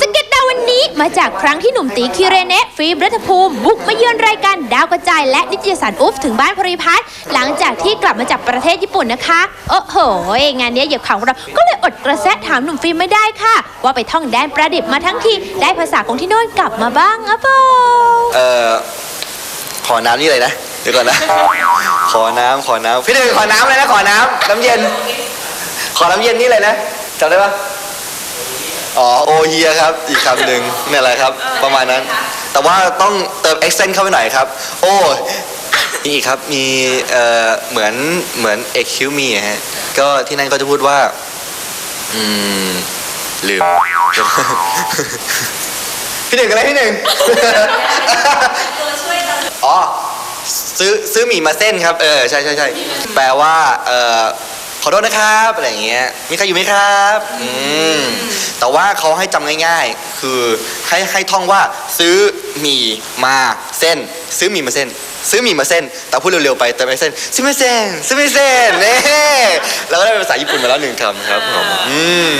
สเก็ตดาววันนี้มาจากครั้งที่หนุ่มตีคิเรเนะฟิล์มรัฐภูมิ บุกมาเยือนรายการดาวกระจายและนิตยสารอุฟถึงบ้านพริพัฒน์หลังจากที่กลับมาจากประเทศญี่ปุ่นนะคะ โอ้โห งานนี้เหยียบข่าวของเราก็เลยอดกระแสถามหนุ่มฟิล์มไม่ได้ค่ะ ว่าไปท่องแดนประดิษฐ์มาทั้งทีได้ภาษาของที่โน่นกลับมาบ้างอะเปล่าเอ่อขอน้ำนี่เลยนะเดี๋ยวก่อนนะขอน้ำขอน้ำพี่หนึ่งขอน้ำเลยนะขอน้ำน้ำเย็น ขอน้ำเย็นนี่เลยนะจำได้ปะ อ๋อโอเฮียครับอีกคำหนึ่งนี่แหละครับ ประมาณนั้น แต่ว่าต้องเติม accent เข้าไปหน่อยครับ โอ้มีอีกครับมีเอ่อเหมือนเหมือน excuse me อะฮะก็ที่นั่นก็จะพูดว่า อืมลืมพี่หนึ่งอะไรพี่หนึ่งอ๋อซื้อซื้อหมี่มาเส้นครับ เออใช่ใช่ใช่แปลว่า เออขอโทษนะครับ อะไรอย่างเงี้ย มีใครอยู่ไหมครับ อืม แต่ว่าเขาให้จำง่ายๆ คือให้ให้ท่องว่าซื้อหมี่มาเส้น ซื้อหมี่มาเส้น ซื้อหมี่มาเส้น แต่พูดเร็วๆไปแต่ไม่เส้นซื้อไม่เส้นซื้อไม่เส้นเน่เราก็ได้เป็นภาษาญี่ปุ่นมาแล้วหนึ่งคำครับผมอืม